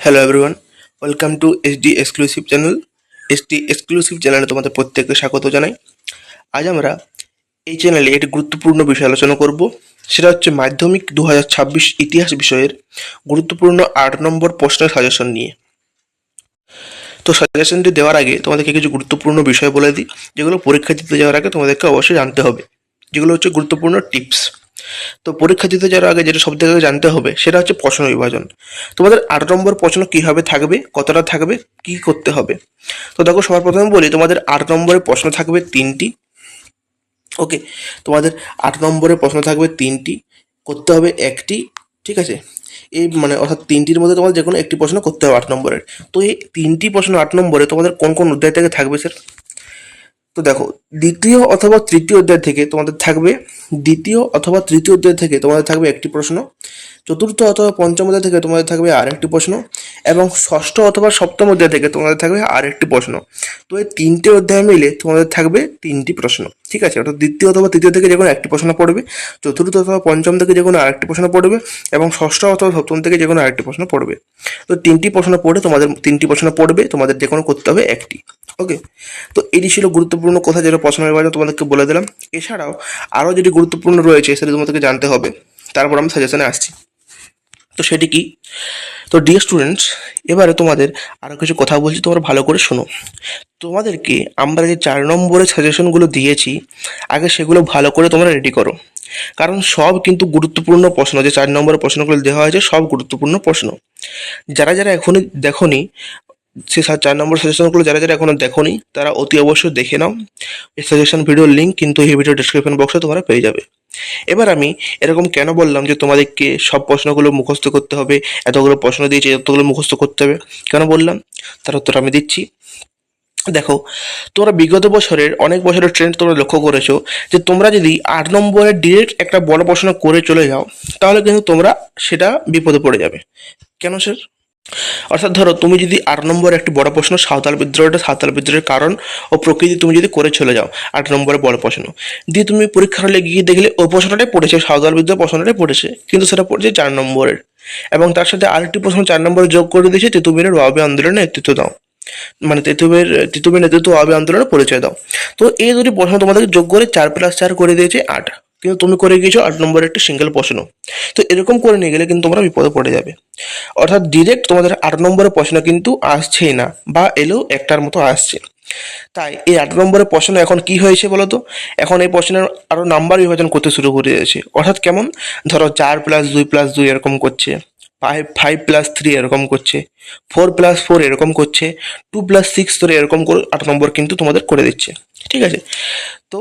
Hello everyone welcome to SD exclusive channel SD exclusive চ্যানেলে তোমাদের প্রত্যেককে স্বাগত জানাই। আজ আমরা এই চ্যানেলে একটি গুরুত্বপূর্ণ বিষয় আলোচনা করব। সেটা হচ্ছে মাধ্যমিক দু ইতিহাস বিষয়ের গুরুত্বপূর্ণ আট নম্বর প্রশ্নের সাজেশন নিয়ে। তো সাজেশনটি দেওয়ার আগে তোমাদেরকে কিছু গুরুত্বপূর্ণ বিষয় বলে দিই, যেগুলো পরীক্ষা দিতে যাওয়ার আগে তোমাদেরকে অবশ্যই জানতে হবে। যেগুলো হচ্ছে গুরুত্বপূর্ণ টিপস তো পরীক্ষা দিতে যাওয়ার আগে যেটা সব থেকে জানতে হবে, সেটা হচ্ছে প্রশ্ন বিভাজন। তোমাদের আট নম্বর প্রশ্ন কীভাবে থাকবে, কতটা থাকবে, কি করতে হবে? তো দেখো, সবার প্রথমে বলি, তোমাদের আট নম্বরের প্রশ্ন থাকবে তিনটি। ওকে, তোমাদের আট নম্বরের প্রশ্ন থাকবে তিনটি, করতে হবে একটি, ঠিক আছে? এই মানে অর্থাৎ তিনটির মধ্যে তোমাদের যে কোনো একটি প্রশ্ন করতে হবে আট নম্বরের। তো এই তিনটি প্রশ্ন আট নম্বরে তোমাদের কোন কোন অধ্যায় থেকে থাকবে, স্যার? তো দেখো, দ্বিতীয় অথবা তৃতীয় অধ্যায় থেকে তোমাদের থাকবে, দ্বিতীয় অথবা তৃতীয় অধ্যায় থেকে তোমাদের থাকবে একটি প্রশ্ন। চতুর্থ অথবা পঞ্চম অধ্যায় থেকে তোমাদের থাকবে আরেকটি প্রশ্ন, এবং ষষ্ঠ অথবা সপ্তম অধ্যায় থেকে তোমাদের থাকবে আরেকটি প্রশ্ন। তো এই তিনটে অধ্যায় মিলে তোমাদের থাকবে তিনটি প্রশ্ন, ঠিক আছে? অর্থাৎ দ্বিতীয় অথবা তৃতীয় থেকে যে কোনো একটি প্রশ্ন পড়বে, চতুর্থ অথবা পঞ্চম থেকে যে কোনো আরেকটি প্রশ্ন পড়বে, এবং ষষ্ঠ অথবা সপ্তম থেকে যে কোনো আরেকটি প্রশ্ন পড়বে। তো তিনটি প্রশ্ন পড়ে তোমাদের, তিনটি প্রশ্ন পড়বে, তোমাদের যে কোনো করতে হবে একটি, ওকে? তো এটি ছিল গুরুত্বপূর্ণ কথা যেটা প্রশ্ন বিভাজন তোমাদেরকে বলে দিলাম। এছাড়াও আরও যেটি গুরুত্বপূর্ণ রয়েছে সেটা তোমাদেরকে জানতে হবে, তারপর আমি সাজেশনে আসছি। তো সেটি কি? তো ডিয়ার স্টুডেন্টস এবারে তোমাদের আরও কিছু কথা বলছি, তোমরা ভালো করে শোনো। তোমাদেরকে আমরা যে চার নম্বরের সাজেশনগুলো দিয়েছি, আগে সেগুলো ভালো করে তোমরা রেডি করো। কারণ সব কিন্তু গুরুত্বপূর্ণ প্রশ্ন, যে চার নম্বরের প্রশ্নগুলো দেওয়া হয়েছে, সব গুরুত্বপূর্ণ প্রশ্ন। যারা যারা এখনই দেখোনি সে চার নম্বর সাজেশনগুলো যারা যারা এখনও দেখোনি, তারা অতি অবশ্যই দেখে নাও। এই সাজেশন ভিডিওর লিঙ্ক কিন্তু এই ভিডিও ডিসক্রিপশন বক্সে তোমরা পেয়ে যাবে। এবার আমি এরকম কেন বললাম যে তোমাদেরকে সব প্রশ্নগুলো মুখস্থ করতে হবে, এতগুলো প্রশ্ন দিয়েছি এতগুলো মুখস্থ করতে হবে? কেন বললাম? তার উত্তর আমি দিচ্ছি। দেখো, তোমরা বিগত বছরের অনেক বছরের ট্রেন্ড তোমরা লক্ষ্য করেছ যে তোমরা যদি আট নম্বরের ডিরেক্ট একটা বড় প্রশ্ন করে চলে যাও, তাহলে কিন্তু তোমরা সেটা বিপদে পড়ে যাবে। কেন স্যার অর্থাৎ ধরো তুমি যদি আট নম্বর একটি বড় প্রশ্ন, সাঁওতাল বিদ্রোহটা সাঁওতাল বিদ্রোহের কারণ ও প্রকৃতি তুমি যদি করে চলে যাও, আট নম্বরে বড় প্রশ্ন। দিয়ে তুমি পরীক্ষার হলে গিয়ে দেখলে ওই প্রশ্নটাই পড়েছে, সাঁওতাল বিদ্রোহ প্রশ্নটাই পড়েছে, কিন্তু সেটা পড়েছে চার নম্বরের। এবং তার সাথে আরেকটি প্রশ্ন চার নম্বরে যোগ করে দিয়েছে তেতুমিরের ওয়াবি আন্দোলনের নেতৃত্ব দাও। মানে তেতুবের তেতুবের নেতৃত্ব ওয়াবি আন্দোলনের পরিচয় দাও। তো এই দুটি প্রশ্ন তোমাদেরকে যোগ করে চার প্লাস চার করে দিয়েছে আট। কিন্তু তুমি করে গিয়েছো, আট নম্বরের একটি সিঙ্গেল প্রশ্ন তো এরকম করে নিয়ে গেলে কিন্তু তোমরা বিপদে পড়ে যাবে। অর্থাৎ ডিরেক্ট তোমাদের আট নম্বরের প্রশ্ন কিন্তু আসছেই না, বা এলেও একটার মতো আসছে। তাই এই আট নম্বরের প্রশ্ন এখন কি হয়েছে বলতো? এখন এই প্রশ্নের আরও নাম্বার বিভাজন করতে শুরু করে দিয়েছে। অর্থাৎ কেমন? ধরো চার প্লাস দুই প্লাস দুই এরকম করছে ফাইভ ফাইভ প্লাস থ্রি এরকম করছে ফোর প্লাস ফোর এরকম করছে টু প্লাস সিক্স ধরে এরকম করে আট নম্বর কিন্তু তোমাদের করে দিচ্ছে। ঠিক আছে? তো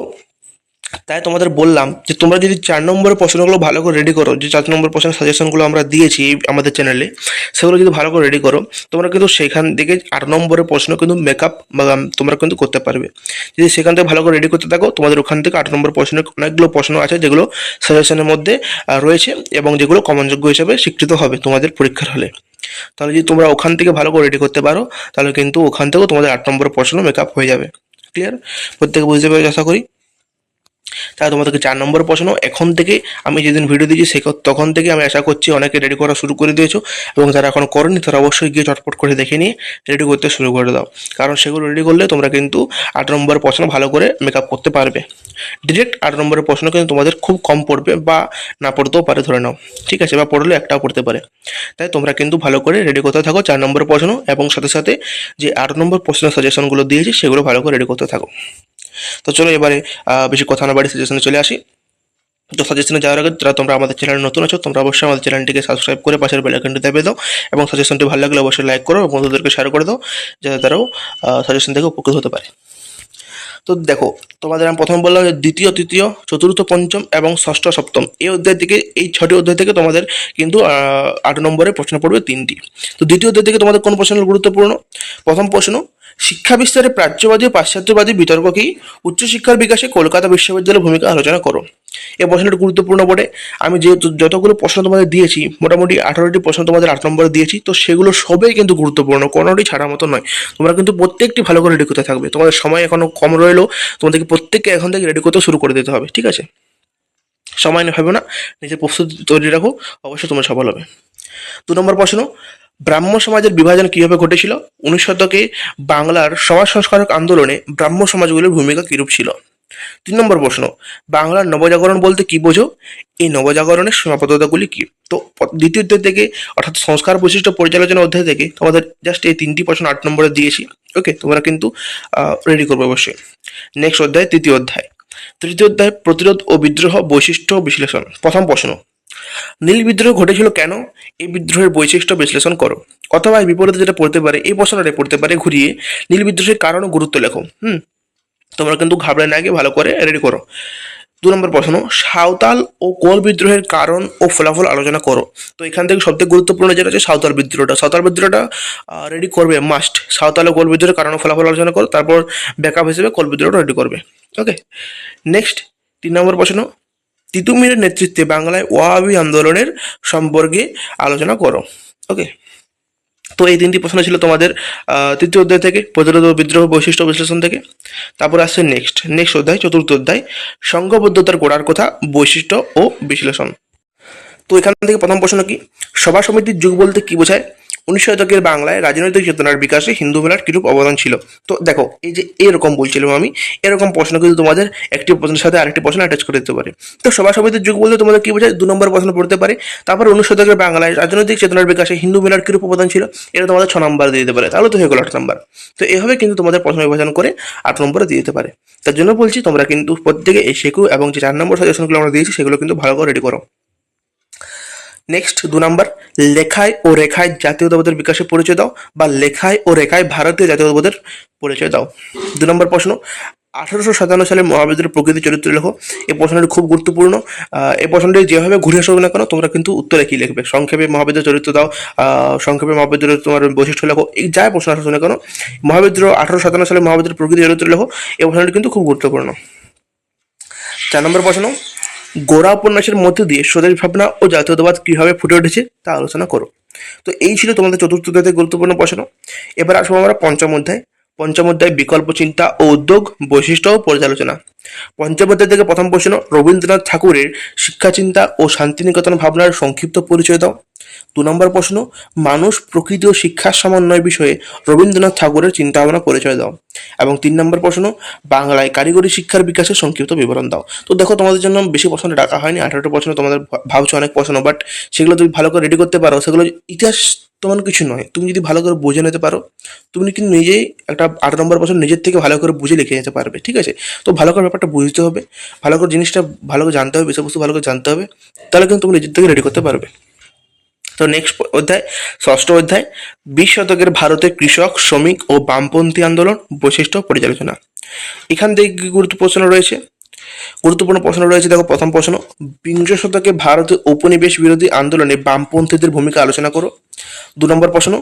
তাই তোমাদের বললাম যে তোমরা যদি চার নম্বরের প্রশ্নগুলো ভালো করে রেডি করো, যে চার নম্বর প্রশ্নের সাজেশনগুলো আমরা দিয়েছি আমাদের চ্যানেলে সেগুলো যদি ভালো করে রেডি করো, তোমরা কিন্তু সেখান থেকে আট নম্বরের প্রশ্ন কিন্তু মেকআপ তোমরা কিন্তু করতে পারবে। যদি সেখান থেকে ভালো করে রেডি করতে থাকো, তোমাদের ওখান থেকে আট নম্বর প্রশ্নের অনেকগুলো প্রশ্ন আছে যেগুলো সাজেশনের মধ্যে রয়েছে এবং যেগুলো কমনযোগ্য হিসেবে স্বীকৃত হবে তোমাদের পরীক্ষার হলে। তাহলে যদি তোমরা ওখান থেকে ভালো করে রেডি করতে পারো, তাহলে কিন্তু ওখান থেকেও তোমাদের আট নম্বরের প্রশ্ন মেকআপ হয়ে যাবে। ক্লিয়ার প্রত্যেকে বুঝতে পেরেছ? আশা করি। তাহলে তোমাদেরকে চার নম্বর প্রশ্ন, এখন থেকে আমি যেদিন ভিডিও দিয়েছি সে তখন থেকে আমি আশা করছি অনেকে রেডি করা শুরু করে দিয়েছ এবং যারা এখন করেনি তারা অবশ্যই গিয়ে চটপট করে দেখে নিয়ে রেডি করতে শুরু করে দাও। কারণ সেগুলো রেডি করলে তোমরা কিন্তু আট নম্বরের প্রশ্ন ভালো করে মেকআপ করতে পারবে। ডিরেক্ট আট নম্বরের প্রশ্ন কিন্তু তোমাদের খুব কম পড়বে বা না পড়তেও পারে, ধরে নাও। ঠিক আছে? বা পড়লে একটাও পড়তে পারে। তাই তোমরা কিন্তু ভালো করে রেডি করতে থাকো চার নম্বরের প্রশ্ন এবং সাথে সাথে যে আট নম্বর প্রশ্নের সাজেশনগুলো দিয়েছি সেগুলো ভালো করে রেডি করতে থাকো। তো চলো এবারে বেশি কথা না বাড়ি সাজেশনে চলে আসি। তো সাজেশনে যাওয়ার আগে যারা তোমরা আমাদের চ্যানেলে নতুন আছো, তোমরা অবশ্যই আমাদের চ্যানেলটিকে সাবস্ক্রাইব করে পাশের বেল আইকনটি দাবিয়ে দাও এবং সাজেশনটি ভালো লাগলে অবশ্যই লাইক করো বন্ধুদেরকে শেয়ার করে দাও, যাতে তারাও সাজেশন থেকে উপকৃত হতে পারে। তো দেখো, তোমাদের আমি প্রথম বললাম যে দ্বিতীয়, তৃতীয়, চতুর্থ, পঞ্চম এবং ষষ্ঠ, সপ্তম এই অধ্যায় থেকে, এই ছটি অধ্যায় থেকে তোমাদের কিন্তু আট নম্বরে প্রশ্ন পড়বে তিনটি। তো দ্বিতীয় অধ্যায় থেকে তোমাদের কোন প্রশ্ন গুরুত্বপূর্ণ? প্রথম প্রশ্ন শিক্ষা বিস্তারে প্রাচ্যবাদী ও পাশ্চাত্যবাদী বিতর্ক কি? উচ্চশিক্ষার বিকাশে কলকাতা বিশ্ববিদ্যালয়ের ভূমিকা আলোচনা করো। এ প্রশ্নটি গুরুত্বপূর্ণ বটে। আমি যেহেতু যতগুলো প্রশ্ন তোমাদের দিয়েছি, মোটামুটি আঠারোটি প্রশ্ন তোমাদের আট নম্বরে দিয়েছি, তো সেগুলো সবই কিন্তু গুরুত্বপূর্ণ, কোনোটি ছাড়া মতো নয়। তোমরা কিন্তু প্রত্যেকটি ভালো করে রেডি করতে থাকবে। তোমাদের সময় এখনও কম রইলেও তোমাদেরকে প্রত্যেককে এখন থেকে রেডি করতে শুরু করে দিতে হবে, ঠিক আছে? সময় না হবে না, নিজের প্রস্তুতি তৈরি রাখো, অবশ্যই তোমরা সফল হবে। দু নম্বর প্রশ্ন ব্রাহ্ম সমাজের বিভাজন কীভাবে ঘটেছিল? উনিশ শতকে বাংলার সমাজ সংস্কারক আন্দোলনে ব্রাহ্ম সমাজগুলির ভূমিকা কিরূপ ছিল? তিন নম্বর প্রশ্ন, বাংলার নবজাগরণ বলতে কি বোঝো? এই নবজাগরণের সীমাবদ্ধতাগুলি কি? তো দ্বিতীয় অধ্যায় থেকে, অর্থাৎ সংস্কার বৈশিষ্ট্য পর্যালোচনা অধ্যায় থেকে তোমাদের জাস্ট এই তিনটি প্রশ্ন আট নম্বরে দিয়েছি। ওকে তোমরা কিন্তু রেডি করবে অবশ্যই। নেক্সট অধ্যায়, তৃতীয় অধ্যায়। তৃতীয় অধ্যায়, প্রতিরোধ ও বিদ্রোহ বৈশিষ্ট্য বিশ্লেষণ। প্রথম প্রশ্ন নীল বিদ্রোহ ঘটেছিল কেন? এই বিদ্রোহের বৈশিষ্ট্য বিশ্লেষণ করো। অথবা বিপরীতে যেটা পড়তে পারে, এই প্রশ্নটা পড়তে পারে, ঘুরিয়ে নীল বিদ্রোহের কারণ গুরুত্ব লেখো, হুম? তোমরা কিন্তু ঘাবড়ে না গিয়ে ভালো করে রেডি করো। দু নম্বর প্রশ্ন, সাঁওতাল ও কোল বিদ্রোহের কারণ ও ফলাফল আলোচনা করো। তো এখান থেকে সবথেকে গুরুত্বপূর্ণ যেটা হচ্ছে সাঁওতাল বিদ্রোহটা। সাঁওতাল বিদ্রোহটা রেডি করবে মাস্ট সাঁওতাল ও কোল বিদ্রোহের কারণ ও ফলাফল আলোচনা করো, তারপর ব্যাকআপ হিসেবে কোল বিদ্রোহটা রেডি করবে। ওকে নেক্সট তিন নম্বর প্রশ্ন তিতুমিরের নেতৃত্বে বাংলায় ওয়াহাবি আন্দোলনের সম্পর্কে আলোচনা করো। ওকে তো এই তিনটি প্রশ্ন ছিল তোমাদের তৃতীয় অধ্যায় থেকে, প্রতিরোধ বিদ্রোহ বৈশিষ্ট্য বিশ্লেষণ থেকে। তারপর আসছে নেক্সট নেক্সট অধ্যায়, চতুর্থ অধ্যায়, সংঘবদ্ধতার গোড়ার কথা, বৈশিষ্ট্য ও বিশ্লেষণ। তো এখান থেকে প্রথম প্রশ্ন কি? সভা সমিতির যুগ বলতে কি বোঝায়? উনিশশো শতকের বাংলায় রাজনৈতিক চেতনার বিকাশে হিন্দু মেলার কিরূপ অবদান ছিল? তো দেখো, এই যে এরকম বলছিলাম আমি, এরকম প্রশ্ন কিন্তু তোমাদের একটি প্রশ্নের সাথে আরেকটি প্রশ্ন অ্যাটাচ করে দিতে পারে। তো সভা সমিতির যুগ বলতে তোমাদের কি বোঝায়? দু নম্বর প্রশ্ন পড়তে পারে। তারপর উনিশ শতকের বাংলায় রাজনৈতিক চেতনার বিকাশে হিন্দু মেলার কিরূপ অবদান ছিল? এটা তোমাদের ছ নম্বর দিয়ে দিতে পারে। তাহলে তো হয়ে গেল আট নম্বর। তো এভাবে কিন্তু তোমাদের প্রশ্ন বিভাজন করে আট নম্বরে দিয়ে দিতে পারে। তার জন্য বলছি, তোমরা কিন্তু প্রত্যেকে এই শেখো এবং যে চার নম্বর সাজেশনগুলো আমরা দিয়েছি, সেগুলো কিন্তু ভালো করে রেডি করো। নেক্সট দু নম্বর, লেখায় ও রেখায় জাতীয়তাবাদের বিকাশে পরিচয় দাও বা লেখায় ও রেখায় ভারতীয় জাতীয়তাবাদের পরিচয় দাও। দু নম্বর প্রশ্ন, আঠারোশো সাতান্ন সালে মহাবিদ্যালয়ের প্রকৃতি চরিত্র লেখো। এই প্রশ্নটি খুব গুরুত্বপূর্ণ। এই প্রশ্নটি যেভাবে ঘুরে আসবে না কেন, তোমরা কিন্তু উত্তরে কি লিখবে? সংক্ষেপে মহাবিদ্যালয় চরিত্র দাও সংক্ষেপে মহাবিদ্যালয়ের তোমার বৈশিষ্ট্য লেখো। এই যাই প্রশ্ন আসবে না কেন মহাবিদ্যালয় আঠারোশো সাতান্ন সালে মহাবিদ্যালয়ের প্রকৃতি চরিত্র লেখো। এই প্রশ্নটি কিন্তু খুব গুরুত্বপূর্ণ। চার নম্বর প্রশ্ন গোড়া উপন্যাসের মধ্যে দিয়ে স্বদেশ ভাবনা ও জাতীয়তাবাদ কীভাবে ফুটে উঠেছে তা আলোচনা করো। তো এই ছিল তোমাদের চতুর্থ অধ্যায় থেকে গুরুত্বপূর্ণ প্রশ্ন। এবার আসব আমরা পঞ্চম অধ্যায়। পঞ্চম অধ্যায়, বিকল্প চিন্তা ও উদ্যোগ, বৈশিষ্ট্য ও পর্যালোচনা। পঞ্চম অধ্যায় থেকে প্রথম প্রশ্ন, রবীন্দ্রনাথ ঠাকুরের শিক্ষা চিন্তা ও শান্তিনিকেতন ভাবনার সংক্ষিপ্ত পরিচয় দাও। দু নম্বর প্রশ্ন, মানুষ প্রকৃতি ও শিক্ষার সমন্বয় বিষয়ে রবীন্দ্রনাথ ঠাকুরের চিন্তা ভাবনা পরিচয় দাও। এবং তিন নম্বর প্রশ্ন, বাংলায় কারিগরি শিক্ষার বিকাশের সংক্ষিপ্ত বিবরণ দাও। তো দেখো, তোমাদের জন্য বেশি প্রশ্ন ডাকা হয়নি, আঠারোটা প্রশ্ন তোমাদের ভাবছ অনেক প্রশ্ন বাট সেগুলো তুমি ভালো করে রেডি করতে পারো। সেগুলো ইতিহাস তেমন কিছু নয়, তুমি যদি ভালো করে বুঝে নিতে পারো, তুমি কিন্তু নিজেই একটা আট নম্বর প্রশ্ন নিজের থেকে ভালো করে বুঝে লিখে নিতে পারবে, ঠিক আছে? তো ভালো করে ব্যাপারটা বুঝতে হবে, ভালো করে জিনিসটা ভালো করে জানতে হবে, বিষয়বস্তু ভালো করে জানতে হবে, তাহলে কিন্তু তুমি নিজের থেকে রেডি করতে পারবে। তো নেক্সট অধ্যায়, ষষ্ঠ অধ্যায়, বিশ শতকের ভারতের কৃষক, শ্রমিক ও বামপন্থী আন্দোলন, বৈশিষ্ট্য পর্যালোচনা। এখান থেকে গুরুত্ব প্রশ্ন রয়েছে? গুরুত্বপূর্ণ প্রশ্ন রয়েছে, দেখো প্রথম প্রশ্ন, বিংশ শতকে ভারতের উপনিবেশ বিরোধী আন্দোলনে বামপন্থীদের ভূমিকা আলোচনা করো। দু নম্বর প্রশ্ন,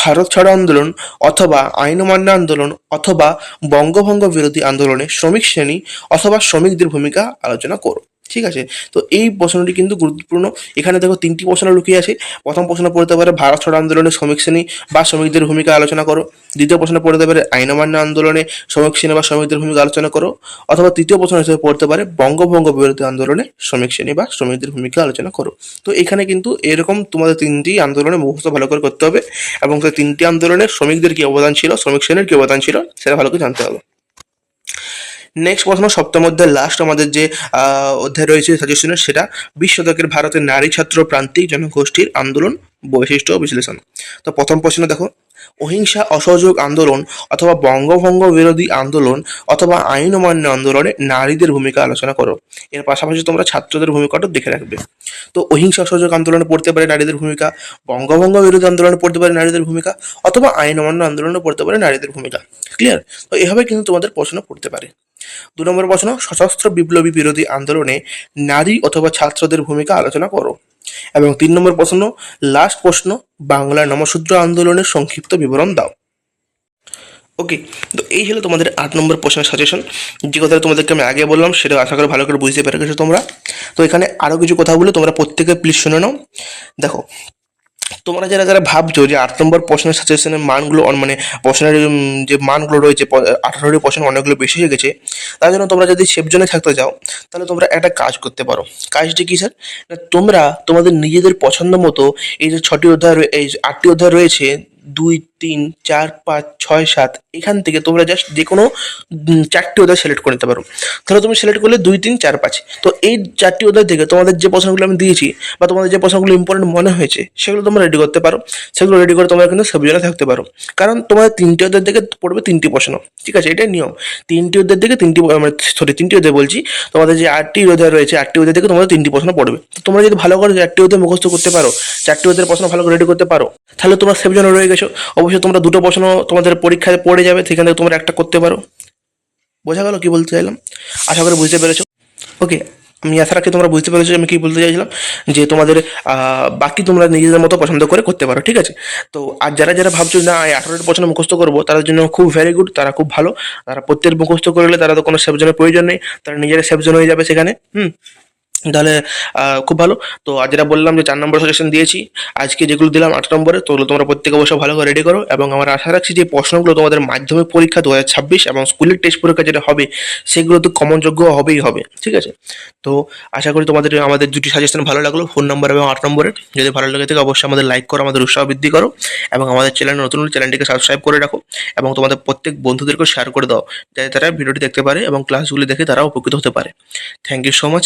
ভারত ছাড়ো আন্দোলন অথবা আইন অমান্য আন্দোলন অথবা বঙ্গভঙ্গ বিরোধী আন্দোলনে শ্রমিক শ্রেণি অথবা শ্রমিকদের ভূমিকা আলোচনা করো। ঠিক আছে? তো এই প্রশ্নটি কিন্তু গুরুত্বপূর্ণ। এখানে দেখো তিনটি প্রশ্ন লুকিয়ে আছে। প্রথম প্রশ্ন পড়তে পারে ভারত ছাড়ো আন্দোলনে শ্রমিক শ্রেণি বা শ্রমিকদের ভূমিকা আলোচনা করো। দ্বিতীয় প্রশ্ন পড়তে পারে আইন অমান্য আন্দোলনে শ্রমিক শ্রেণি বা শ্রমিকদের ভূমিকা আলোচনা করো। অথবা তৃতীয় প্রশ্ন হিসেবে পড়তে পারে বঙ্গভঙ্গ বিরোধী আন্দোলনে শ্রমিক শ্রেণি বা শ্রমিকদের ভূমিকা আলোচনা করো। তো এখানে কিন্তু এরকম তোমাদের তিনটি আন্দোলনে মুখস্থ ভালো করে করতে হবে। এবং সেই তিনটি আন্দোলনে শ্রমিকদের কি অবদান ছিল, শ্রমিক শ্রেণির কি অবদান ছিল, সেটা ভালো করে জানতে হবে। নেক্সট প্রশ্ন, সপ্তম অধ্যায় লাস্ট আমাদের যে অধ্যায় রয়েছে সাজেশনের সেটা বিশ শতকের ভারতের নারী ছাত্র প্রান্তিক জনগোষ্ঠীর আন্দোলন বৈশিষ্ট্য বিশ্লেষণ। তো প্রথম প্রশ্ন দেখো, অহিংসা, অসহযোগ আন্দোলন অথবা বঙ্গভঙ্গ বিরোধী আন্দোলন অথবা আইন অমান্য আন্দোলনে নারীদের ভূমিকা আলোচনা করো। এর পাশাপাশি তোমরা ছাত্রদের ভূমিকাটা দেখে রাখবে। তো অহিংসা, অসহযোগ আন্দোলনে পড়তে পারে নারীদের ভূমিকা, বঙ্গভঙ্গ বিরোধী আন্দোলনে পড়তে পারে নারীদের ভূমিকা অথবা আইন অমান্য আন্দোলনে পড়তে পারে নারীদের ভূমিকা। ক্লিয়ার তো এভাবে কিন্তু তোমাদের প্রশ্ন পড়তে পারে। দু নম্বর প্রশ্ন, সশস্ত্র বিপ্লবী বিরোধী আন্দোলনে নারী অথবা ছাত্রদের ভূমিকা আলোচনা করো। এবং তিন নম্বর প্রশ্ন লাস্ট প্রশ্ন, বাংলা নমশূদ্র আন্দোলনের সংক্ষিপ্ত বিবরণ দাও। ওকে তো এই হলো তোমাদের আট নম্বর প্রশ্নের সাজেশন যে কথাটা তোমাদেরকে আমি আগে বললাম, সেটা আশা করে ভালো করে বুঝতে পেরে গেছো তোমরা। তো এখানে আরও কিছু কথা বলে তোমরা প্রত্যেকে প্লিজ শুনে নাও। দেখো তোমরা যারা যারা ভাবছ যে আট নম্বর প্রশ্নের সাজেশনের মানগুলো মানে প্রশ্নের যে মানগুলো রয়েছে আঠারোটি প্রশ্ন অনেকগুলো বেশি হয়ে গেছে, তার জন্য তোমরা যদি সেভ জোনে থাকতে চাও, তাহলে তোমরা একটা কাজ করতে পারো। কাজটি কী স্যার না, তোমরা তোমাদের নিজেদের পছন্দ মতো এই যে ছটি অধ্যায় এই আটটি অধ্যায় রয়েছে, দুই, তিন, চার, পাঁচ, ছয়, সাত এখান থেকে তোমরা জাস্ট যে কোনো চারটি অধ্যায় সিলেক্ট করে নিতে পারো। তাহলে তুমি সিলেক্ট করলে দুই, তিন, চার, পাঁচ। তো এই চারটি অধ্যায় থেকে তোমাদের যে প্রশ্নগুলো আমি দিয়েছি বা তোমাদের যে প্রশ্নগুলো ইম্পর্টেন্ট মনে হয়েছে, সেগুলো তোমরা রেডি করতে পারো। সেগুলো রেডি করে তোমরা কিন্তু সাবজেক্টে থাকতে পারো। কারণ তোমাদের তিনটি অধ্যায় থেকে পড়বে তিনটি প্রশ্ন, ঠিক আছে? এটাই নিয়ম। তিনটি অধ্যায় থেকে তিনটি মানে সরি তিনটি অধ্যায় বলছি। তোমাদের যে আটটি অধ্যায় রয়েছে, আটটি অধ্যায় থেকে তোমাদের তিনটি প্রশ্ন পড়বে। তো তোমরা যদি ভালো করে চারটি অধ্যায় মুখস্থ করতে পারো, চারটি অধ্যায়ের প্রশ্ন ভালো করে রেডি করতে পারো, তাহলে তোমরা সেভজনে রয়ে গেছো। অবশ্যই তোমরা দুটো প্রশ্ন তোমাদের পরীক্ষায় পড়ে যাবে, সেখান থেকে তোমরা একটা করতে পারো। বোঝা গেল কি বলতে চাইলাম? আশা করি বুঝতে পেরেছ। ওকে, আমি আশা রাখি তোমরা বুঝতে পেরেছ আমি কী বলতে চাইছিলাম। যে তোমাদের বাকি তোমরা নিজেদের মতো পছন্দ করে করতে পারো, ঠিক আছে? তো আর যারা যারা ভাবছ না, এই আঠারোটি প্রশ্ন মুখস্থ করব, তাদের জন্য খুব ভেরি গুড তারা খুব ভালো। তারা প্রত্যেক মুখস্থ করলে তারা তো কোনো সেবজনের প্রয়োজন নেই, তারা নিজেরা সেবজন হয়ে যাবে সেখানে, হুম? তাহলে খুব ভালো। তো আজ যেটা বললাম যে চার নম্বর সাজেশন দিয়েছি, আজকে যেগুলো দিলাম আট নম্বরে, তো তোমরা প্রত্যেকে অবশ্যই ভালো করে রেডি করো। এবং আমার আশা রাখছি যে প্রশ্নগুলো তোমাদের মাধ্যমিক পরীক্ষা দু হাজার ছাব্বিশ এবং স্কুলের টেস্ট পরীক্ষা যেটা হবে, সেগুলো তো কমনযোগ্য হবেই হবে, ঠিক আছে? তো আশা করি তোমাদের, আমাদের দুটি সাজেশন ভালো লাগল ফোন নম্বর এবং আট নম্বরে যদি ভালো লাগে থাকে, অবশ্যই আমাদের লাইক করো, আমাদের উৎসাহ বৃদ্ধি করো, এবং আমাদের চ্যানেল নতুন চ্যানেলটিকে সাবস্ক্রাইব করে রাখো, এবং তোমাদের প্রত্যেক বন্ধুদেরকে শেয়ার করে দাও, যাতে তারা ভিডিওটি দেখতে পারে এবং ক্লাসগুলি দেখে তারা উপকৃত হতে পারে। Thank you so much